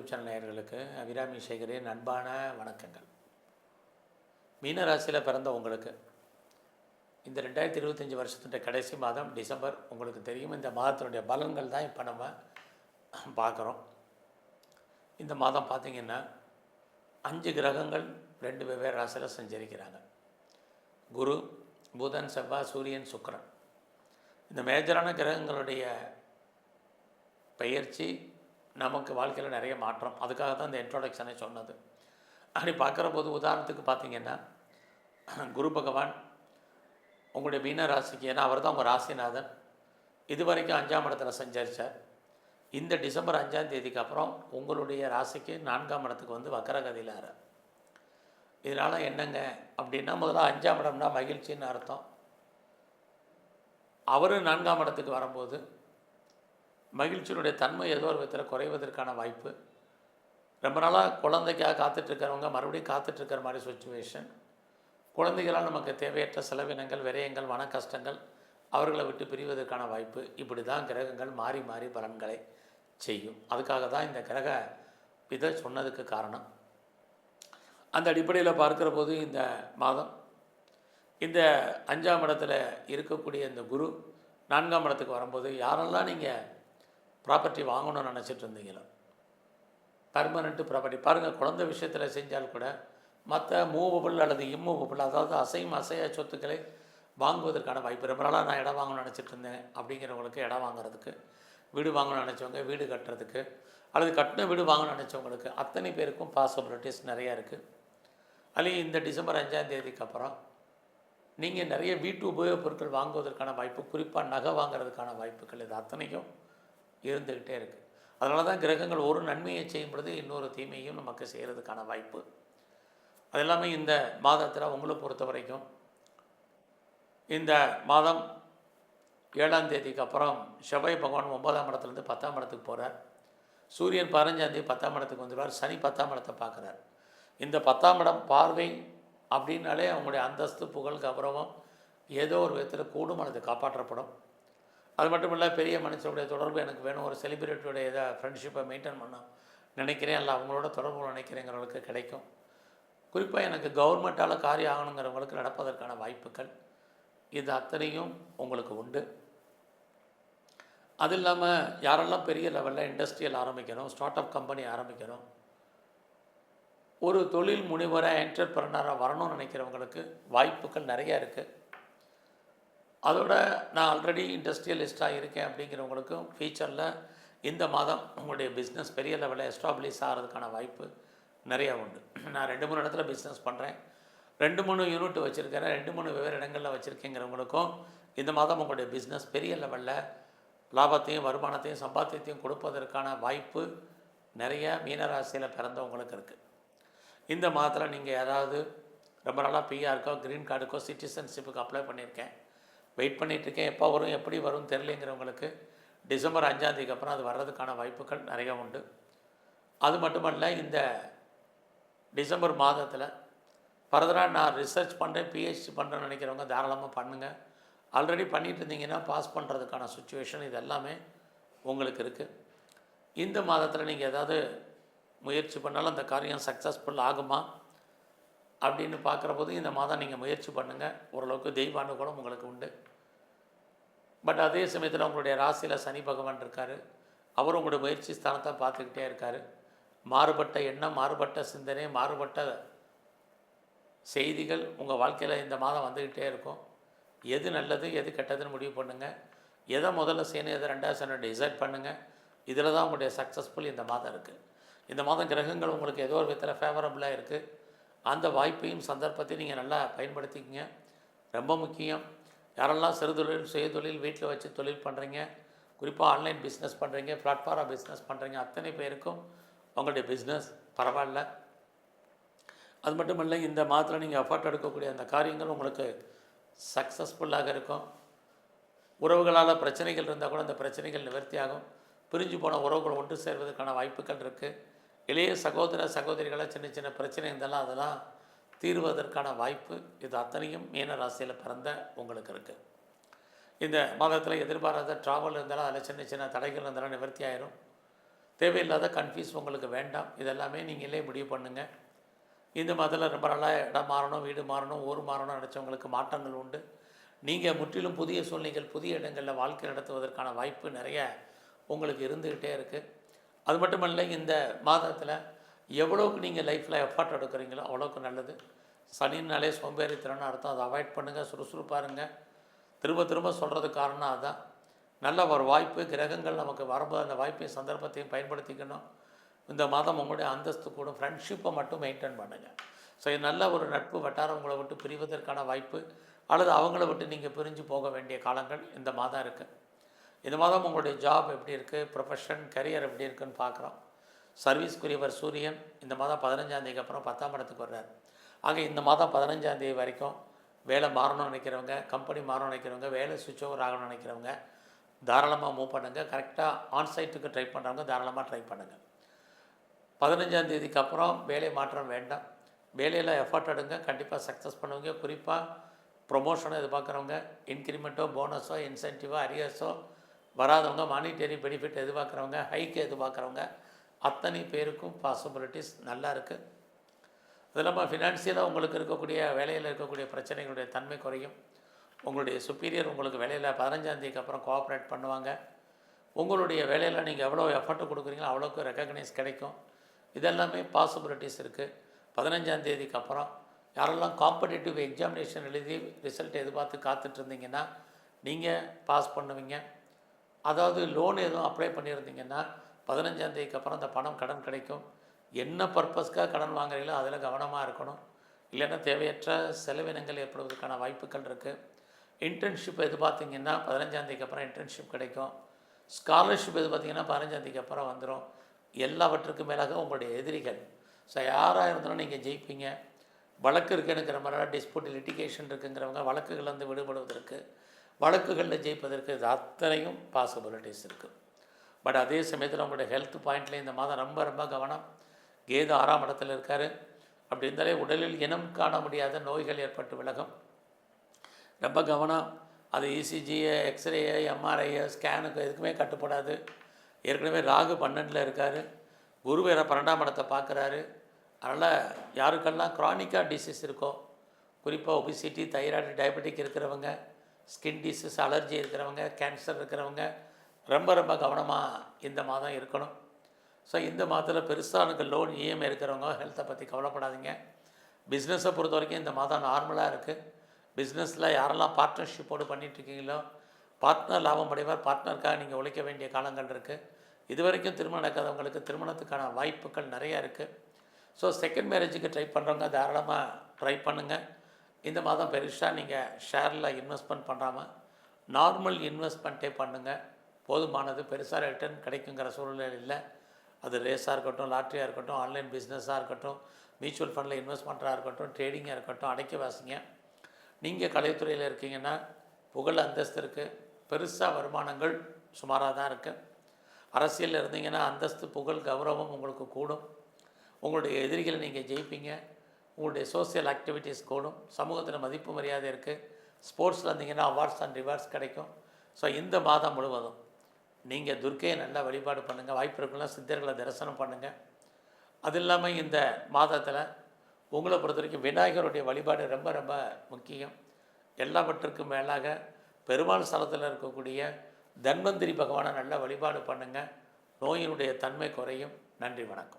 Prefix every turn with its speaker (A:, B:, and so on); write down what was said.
A: YouTube channel நேயர்களுக்கு அபிராமி சேகரின் அன்பான வணக்கங்கள். மீனராசியில் பிறந்த உங்களுக்கு இந்த ரெண்டாயிரத்தி இருபத்தஞ்சி வருஷத்துடைய கடைசி மாதம் டிசம்பர் உங்களுக்கு தெரியும் இந்த மாதத்தினுடைய பலன்கள் தான் இப்போ நம்ம பார்க்குறோம். இந்த மாதம் பார்த்திங்கன்னா அஞ்சு கிரகங்கள் ரெண்டு வெவ்வேறு ராசியில் செஞ்சிருக்கிறாங்க. குரு புதன் செவ்வாய் சூரியன் சுக்கரன். இந்த மேஜரான கிரகங்களுடைய பெயர்ச்சி நமக்கு வாழ்க்கையில் நிறைய மாற்றம். அதுக்காக தான் இந்த இன்ட்ரோடக்ஷனை சொன்னது. அப்படி பார்க்குற போது உதாரணத்துக்கு பார்த்தீங்கன்னா குரு பகவான் உங்களுடைய மீன ராசிக்கு ஏன்னா அவர் தான் உங்கள் ராசிநாதன். இது வரைக்கும் அஞ்சாம் இடத்துல சஞ்சரித்தார் இந்த டிசம்பர் அஞ்சாம் தேதிக்கு அப்புறம் உங்களுடைய ராசிக்கு நான்காம் இடத்துக்கு வந்து வக்கரகதியில் ஆறார். இதனால் என்னங்க அப்படின்னா முதல்ல அஞ்சாம் இடம்னா மகிழ்ச்சின்னு அர்த்தம். அவர் நான்காம் இடத்துக்கு வரும்போது மகிழ்ச்சியினுடைய தன்மை ஏதோ ஒரு விதத்தில் குறைவதற்கான வாய்ப்பு. ரொம்ப நாளாக குழந்தைக்காக காத்துட்ருக்கிறவங்க மறுபடியும் காத்துட்ருக்கிற மாதிரி சுச்சுவேஷன் குழந்தைகளால் நமக்கு தேவையற்ற செலவினங்கள் விரயங்கள் மன கஷ்டங்கள் அவர்களை விட்டு பிரிவதற்கான வாய்ப்பு. இப்படி தான் கிரகங்கள் மாறி மாறி பலன்களை செய்யும். அதுக்காக தான் இந்த கிரக இதை சொன்னதுக்கு காரணம். அந்த அடிப்படையில் பார்க்குற போது இந்த மாதம் இந்த அஞ்சாம் இடத்துல இருக்கக்கூடிய இந்த குரு நான்காம் இடத்துக்கு வரும்போது யாரெல்லாம் நீங்கள் ப்ராப்பர்ட்டி வாங்கணும்னு நினச்சிட்டு இருந்தீங்களோ? பர்மனெண்ட்டு ப்ராப்பர்ட்டி பாருங்கள் குழந்தை விஷயத்தில் செஞ்சால் கூட மற்ற மூவபிள் அல்லது இம்மூவபிள் அதாவது அசையும் அசையா சொத்துக்களை வாங்குவதற்கான வாய்ப்பு. ரொம்ப நாளாக நான் இடம் வாங்கணும்னு நினச்சிட்டு இருந்தேன் அப்படிங்கிறவங்களுக்கு இடம் வாங்குறதுக்கு வீடு வாங்கணும்னு நினச்சவங்க வீடு கட்டுறதுக்கு அல்லது கட்டின வீடு வாங்கணும்னு நினச்சவங்களுக்கு அத்தனை பேருக்கும் பாசிபிலிட்டிஸ் நிறையா இருக்குது அதுலேயும் இந்த டிசம்பர் அஞ்சாம் தேதிக்கு அப்புறம் நீங்கள் நிறைய வீட்டு உபயோகப் பொருட்கள் வாங்குவதற்கான வாய்ப்பு குறிப்பாக நகை வாங்குறதுக்கான வாய்ப்புகள் இது அத்தனையும் இருந்துக்கிட்டே இருக்குது அதனால தான் கிரகங்கள் ஒரு நன்மையை செய்யும் பொழுது இன்னொரு தீமையும் நமக்கு செய்கிறதுக்கான வாய்ப்பு. அது எல்லாமே இந்த மாதத்தில் உங்களை பொறுத்த வரைக்கும் இந்த மாதம் ஏழாம் தேதிக்கு அப்புறம் செவ்வாய் பகவான் ஒன்பதாம் இடத்துலேருந்து பத்தாம் இடத்துக்கு போகிறார் சூரியன் பதினஞ்சாம் தேதி பத்தாம் இடத்துக்கு வந்துடுவார் சனி பத்தாம் இடத்தை பார்க்குறார். இந்த பத்தாம் இடம் பார்வை அப்படின்னாலே அவங்களுடைய அந்தஸ்து புகழ் கௌரவம் ஏதோ ஒரு விதத்தில் கூடும். அல்லது காப்பாற்றப்படும். அது மட்டும் இல்லை பெரிய மனுஷனுடைய தொடர்பு எனக்கு வேணும். ஒரு செலிபிரிட்டியோடைய இதை ஃப்ரெண்ட்ஷிப்பை மெயின்டைன் பண்ண நினைக்கிறேன் இல்லை அவங்களோட தொடர்பு நினைக்கிறேங்கிறவங்களுக்கு கிடைக்கும். குறிப்பாக எனக்கு கவர்மெண்ட்டால் காரியம் ஆகணுங்கிறவங்களுக்கு நடப்பதற்கான வாய்ப்புகள் இது அத்தனையும் உங்களுக்கு உண்டு. அது இல்லாமல் யாரெல்லாம் பெரிய லெவலில் இண்டஸ்ட்ரியல் ஆரம்பிக்கணும் ஸ்டார்ட் அப் கம்பெனி ஆரம்பிக்கணும் ஒரு தொழில் முனைவராக என்டர்பிரனராக வரணும்னு நினைக்கிறவங்களுக்கு வாய்ப்புகள் நிறையா இருக்குது அதோட நான் ஆல்ரெடி இண்டஸ்ட்ரியலிஸ்ட்டாக இருக்கேன் அப்படிங்கிறவங்களுக்கும் ஃபியூச்சரில் இந்த மாதம் உங்களுடைய பிஸ்னஸ் பெரிய லெவலில் எஸ்டாப்ளிஷ் ஆகிறதுக்கான வாய்ப்பு நிறையா உண்டு. நான் ரெண்டு மூணு இடத்துல பிஸ்னஸ் பண்ணுறேன் ரெண்டு மூணு யூனிட் வச்சுருக்கிறேன் ரெண்டு மூணு வெவ்வேறு இடங்களில் வச்சுருக்கேங்கிறவங்களுக்கும் இந்த மாதம் உங்களுடைய பிஸ்னஸ் பெரிய லெவலில் லாபத்தையும் வருமானத்தையும் சம்பாத்தியத்தையும் கொடுப்பதற்கான வாய்ப்பு நிறைய மீனராசியில் பிறந்தவங்களுக்கு இருக்குது இந்த மாதத்தில் நீங்கள் யாராவது ரொம்ப நாளாக பிஆருக்கோ க்ரீன் கார்டுக்கோ சிட்டிசன்ஷிப்புக்கு அப்ளை பண்ணியிருக்கேன். வெயிட் பண்ணிகிட்ருக்கேன் எப்போ வரும் எப்படி வரும்னு தெரிலங்கிறவங்களுக்கு டிசம்பர் அஞ்சாந்தேதிக்கு அப்புறம் அது வர்றதுக்கான வாய்ப்புகள் நிறையா உண்டு. அது மட்டுமல்ல இந்த டிசம்பர் மாதத்தில் ஃபர்தராக நான் ரிசர்ச் பண்ணுறேன் பிஹெச்டி பண்ணுறேன்னு நினைக்கிறவங்க தாராளமாக பண்ணுங்கள் ஆல்ரெடி பண்ணிட்டு இருந்தீங்கன்னா பாஸ் பண்ணுறதுக்கான சுச்சுவேஷன் இது எல்லாமே உங்களுக்கு இருக்குது இந்த மாதத்தில் நீங்கள் ஏதாவது முயற்சி பண்ணாலும் அந்த காரியம் சக்ஸஸ்ஃபுல் ஆகுமா? அப்படின்னு பார்க்குற போது இந்த மாதம் நீங்கள் முயற்சி பண்ணுங்கள் ஓரளவுக்கு தெய்வ அனுகூலம் உங்களுக்கு உண்டு. பட் அதே சமயத்தில் உங்களுடைய ராசியில் சனி பகவான் இருக்கார். அவர் உங்களுடைய முயற்சி ஸ்தானத்தை பார்த்துக்கிட்டே இருக்கார். மாறுபட்ட எண்ணம் மாறுபட்ட சிந்தனை மாறுபட்ட செய்திகள் உங்கள் வாழ்க்கையில் இந்த மாதம் வந்துக்கிட்டே இருக்கும். எது நல்லது எது கெட்டதுன்னு முடிவு பண்ணுங்கள் எதை முதல்ல செய்யணும் எதை ரெண்டாவது செய்யணும் டிசைட் பண்ணுங்கள் இதில் தான் உங்களுடைய சக்ஸஸ்ஃபுல் இந்த மாதம் இருக்குது இந்த மாதம் கிரகங்கள் உங்களுக்கு ஏதோ ஒரு விதத்தில் ஃபேவரபுளாக இருக்குது அந்த வாய்ப்பையும் சந்தர்ப்பத்தையும் நீங்கள் நல்லா பயன்படுத்திக்கங்க. ரொம்ப முக்கியம். யாரெல்லாம் சிறு தொழில் சுய தொழில் வீட்டில் வச்சு தொழில் பண்ணுறீங்க குறிப்பாக ஆன்லைன் பிஸ்னஸ் பண்ணுறீங்க பிளாட்ஃபார்மாக பிஸ்னஸ் பண்ணுறீங்க அத்தனை பேருக்கும் உங்களுடைய பிஸ்னஸ் பரவாயில்ல. அது மட்டும் இல்லை இந்த மாதத்தில் நீங்கள் எஃபர்ட் எடுக்கக்கூடிய அந்த காரியங்கள் உங்களுக்கு சக்ஸஸ்ஃபுல்லாக இருக்கும். உறவுகளால் பிரச்சனைகள் இருந்தால் கூட அந்த பிரச்சனைகள் நிவர்த்தியாகும் பிரிஞ்சு போன உறவுகள் ஒன்று சேர்வதற்கான வாய்ப்புகள் இருக்குது இளைய சகோதர சகோதரிகளை சின்ன சின்ன பிரச்சனை இருந்தாலும் அதெல்லாம் தீர்வதற்கான வாய்ப்பு இது அத்தனையும் மீன ராசியில் பிறந்த உங்களுக்கு இருக்குது இந்த மாதத்தில் எதிர்பாராத ட்ராவல் இருந்தாலும் அதில் சின்ன சின்ன தடைகள் இருந்தாலும் நிவர்த்தி ஆயிரும். தேவையில்லாத கன்ஃபியூஸ் உங்களுக்கு வேண்டாம். இதெல்லாமே நீங்களே முடிவு பண்ணுங்கள் இந்த மாதத்தில் ரொம்ப நல்லா இடம் மாறணும் வீடு மாறணும் ஊர் மாறணும் நினச்சவங்களுக்கு மாற்றங்கள் உண்டு. நீங்கள் முற்றிலும் புதிய சூழ்நிலைகள் புதிய இடங்களில் வாழ்க்கை நடத்துவதற்கான வாய்ப்பு நிறைய உங்களுக்கு இருந்துக்கிட்டே இருக்குது அது மட்டும் இல்லை இந்த மாதத்தில் எவ்வளோக்கு நீங்கள் லைஃப்பில் எஃபர்ட் எடுக்கிறீங்களோ அவ்வளோக்கு நல்லது. சனினாலே சோம்பேறித்திறன் அர்த்தம். அதை அவாய்ட் பண்ணுங்கள் சுறுசுறுப்பாக இருங்க. திரும்ப திரும்ப சொல்கிறது காரணம் அதுதான் நல்ல ஒரு வாய்ப்பு கிரகங்கள் நமக்கு வரும்போது அந்த வாய்ப்பையும் சந்தர்ப்பத்தையும் பயன்படுத்திக்கணும். இந்த மாதம் உங்களுடைய அந்தஸ்து கூட ஃப்ரெண்ட்ஷிப்பை மட்டும் மெயின்டைன் பண்ணுங்கள் ஸோ இது நல்ல ஒரு நட்பு வட்டாரம் உங்களை விட்டு பிரிவதற்கான வாய்ப்பு அல்லது அவங்கள விட்டு நீங்கள் பிரிஞ்சு போக வேண்டிய காலங்கள் இந்த மாதம் இருக்குது இந்த மாதம் உங்களுடைய ஜாப் எப்படி இருக்குது ப்ரொஃபஷன் கரியர் எப்படி இருக்குன்னு பார்க்குறோம். சர்வீஸ்க்குரியவர் சூரியன். இந்த மாதம் பதினஞ்சாந்தேதிக்கு அப்புறம் பத்தாம் இடத்துக்கு வர்றார். ஆக இந்த மாதம் பதினஞ்சாந்தேதி வரைக்கும் வேலை மாறணும்னு நினைக்கிறவங்க கம்பெனி மாறணும்னு நினைக்கிறவங்க வேலை சுவிட்ச் ஓவர் ஆகணும்னு நினைக்கிறவங்க தாராளமாக மூவ் பண்ணுங்கள் கரெக்டாக ஆன்சைட்டுக்கு ட்ரை பண்ணுறவங்க தாராளமாக ட்ரை பண்ணுங்கள் பதினஞ்சாந்தேதிக்கு அப்புறம் வேலை மாற்றம் வேண்டாம். வேலையில் எஃபர்ட் எடுங்க. கண்டிப்பாக சக்ஸஸ் பண்ணுவீங்க. குறிப்பாக ப்ரொமோஷனை எதிர்பார்க்குறவங்க இன்க்ரிமெண்ட்டோ போனஸோ இன்சென்டிவோ அரியர்ஸோ வராதவங்க மானிட்டரி பெனிஃபிட் எதிர்பார்க்குறவங்க ஹைக்கு எதிர்பார்க்குறவங்க அத்தனை பேருக்கும் பாசிபிலிட்டிஸ் நல்லா இருக்குது அது இல்லாமல் ஃபினான்சியலாக உங்களுக்கு இருக்கக்கூடிய வேலையில் இருக்கக்கூடிய பிரச்சனைகளுடைய தன்மை குறையும். உங்களுடைய சுப்பீரியர் உங்களுக்கு வேலையில் பதினஞ்சாந்தேதிக்கு அப்புறம் கோஆப்ரேட் பண்ணுவாங்க. உங்களுடைய வேலையில் நீங்கள் எவ்வளோ எஃபர்ட் கொடுக்குறீங்களோ அவ்வளோக்கு ரெக்கக்னைஸ் கிடைக்கும். இதெல்லாமே பாசிபிலிட்டிஸ் இருக்குது பதினஞ்சாந்தேதிக்கு அப்புறம் யாரெல்லாம் காம்படிட்டிவ் எக்ஸாமினேஷன் எழுதி ரிசல்ட் எதிர்பார்த்து காத்துட்ருந்தீங்கன்னா நீங்கள் பாஸ் பண்ணுவீங்க. அதாவது லோன் எதுவும் அப்ளை பண்ணியிருந்தீங்கன்னா பதினஞ்சாந்தேதிக்கு அப்புறம் அந்த பணம் கடன் கிடைக்கும். என்ன பர்பஸ்க்காக கடன் வாங்குறீங்களோ அதில் கவனமாக இருக்கணும். இல்லைன்னா தேவையற்ற செலவினங்கள் ஏற்படுவதற்கான வாய்ப்புகள் இருக்குது இன்டர்ன்ஷிப் எதிர்பார்த்தீங்கன்னா பார்த்திங்கன்னா பதினஞ்சாந்தேதிக்கு அப்புறம் இன்டர்ன்ஷிப் கிடைக்கும். ஸ்காலர்ஷிப் எதிர்பார்த்தீங்கன்னா பார்த்திங்கன்னா பதினஞ்சாந்தேதிக்கு அப்புறம் வந்துடும் எல்லாவற்றுக்கும் மேலாக உங்களுடைய எதிரிகள். ஸோ யாராக இருந்தாலும் நீங்கள் ஜெயிப்பீங்க. வழக்கு இருக்குங்கிற மாதிரி டிஸ்பியூட் லிட்டிகேஷன் இருக்குங்கிறவங்க வழக்குகள் வந்து விடுபடுவதற்கு வழக்குகளில் ஜெயிப்பதற்கு இது அத்தனையும் பாசிபிலிட்டிஸ் இருக்குது பட் அதே சமயத்தில் உங்களுடைய ஹெல்த் பாயிண்ட்லேயும் இந்த மாதம் ரொம்ப ரொம்ப கவனம். கேது ஆறாம் இடத்துல இருக்கார். அப்படி இருந்தாலே உடலில் இனம் காண முடியாத நோய்கள் ஏற்பட்டு விலகும். ரொம்ப கவனம். அது இசிஜியை எக்ஸ்ரேயை எம்ஆர்ஐயை ஸ்கேனுக்கு எதுக்குமே கட்டுப்படாது. ஏற்கனவே ராகு பன்னெண்டில் இருக்கார். குரு வேற பன்னெண்டாம் இடத்தை பார்க்குறாரு. அதனால் யாருக்கெல்லாம் க்ரானிக்காக டிசீஸ் இருக்கோ குறிப்பாக ஒபிசிட்டி தைராய்டு டயபெட்டிக் இருக்கிறவங்க ஸ்கின் டிசீஸ் அலர்ஜி இருக்கிறவங்க கேன்சர் இருக்கிறவங்க ரொம்ப ரொம்ப கவனமாக இந்த மாதம் இருக்கணும். ஸோ இந்த மாதத்தில் பெருசாக லோன் இஎம்ஐ இருக்கிறவங்க ஹெல்த்தை பற்றி கவலைப்படாதீங்க. பிஸ்னஸை பொறுத்த வரைக்கும் இந்த மாதம் நார்மலாக இருக்குது பிஸ்னஸில் யாரெல்லாம் பார்ட்னர்ஷிப்போடு பண்ணிகிட்ருக்கீங்களோ பார்ட்னர் லாபம் அடைவார் பார்ட்னருக்காக நீங்கள் உழைக்க வேண்டிய காலங்கள் இருக்குது இது வரைக்கும் திருமணம் நடக்காதவங்களுக்கு திருமணத்துக்கான வாய்ப்புகள் நிறையா இருக்குது ஸோ செகண்ட் மேரேஜுக்கு ட்ரை பண்ணுறவங்க தாராளமாக ட்ரை பண்ணுங்கள் இந்த மாதம் பெருசாக நீங்கள் ஷேரில் இன்வெஸ்ட்மெண்ட் பண்ணாமல் நார்மல் இன்வெஸ்ட்மெண்ட்டே பண்ணுங்கள் போதுமானது. பெருசாக ரிட்டர்ன் கிடைக்குங்கிற சூழ்நிலை இல்லை. அது ரேஸாக இருக்கட்டும் லாட்ரியாக இருக்கட்டும் ஆன்லைன் பிஸ்னஸாக இருக்கட்டும் மியூச்சுவல் ஃபண்டில் இன்வெஸ்ட்மெண்ட்டாக இருக்கட்டும் ட்ரேடிங்காக இருக்கட்டும் அடைக்க வாசிங்க. நீங்கள் கலைத்துறையில் இருக்கீங்கன்னா புகழ் அந்தஸ்து இருக்குது பெருசாக வருமானங்கள் சுமாராக தான் இருக்குது அரசியலில் இருந்தீங்கன்னா அந்தஸ்து புகழ் கௌரவம் உங்களுக்கு கூடும். உங்களுடைய எதிரிகளை நீங்கள் ஜெயிப்பீங்க. உங்களுடைய சோசியல் ஆக்டிவிட்டீஸ் கூடும் சமூகத்தில் மதிப்பு மரியாதை இருக்குது ஸ்போர்ட்ஸில் இருந்தீங்கன்னா அவார்ட்ஸ் அண்ட் ரிவார்ட்ஸ் கிடைக்கும். ஸோ இந்த மாதம் முழுவதும் நீங்கள் துர்க்கையை நல்லா வழிபாடு பண்ணுங்கள் வாய்ப்பு இருக்கலாம் சித்தர்களை தரிசனம் பண்ணுங்கள் அது இல்லாமல் இந்த மாதத்தில் உங்களை பொறுத்த வரைக்கும் விநாயகருடைய வழிபாடு ரொம்ப ரொம்ப முக்கியம். எல்லாவற்றுக்கும் மேலாக பெருமாள் ஸ்தலத்தில் இருக்கக்கூடிய தன்வந்திரி பகவானை நல்லா வழிபாடு பண்ணுங்கள் நோயினுடைய தன்மை குறையும். நன்றி வணக்கம்.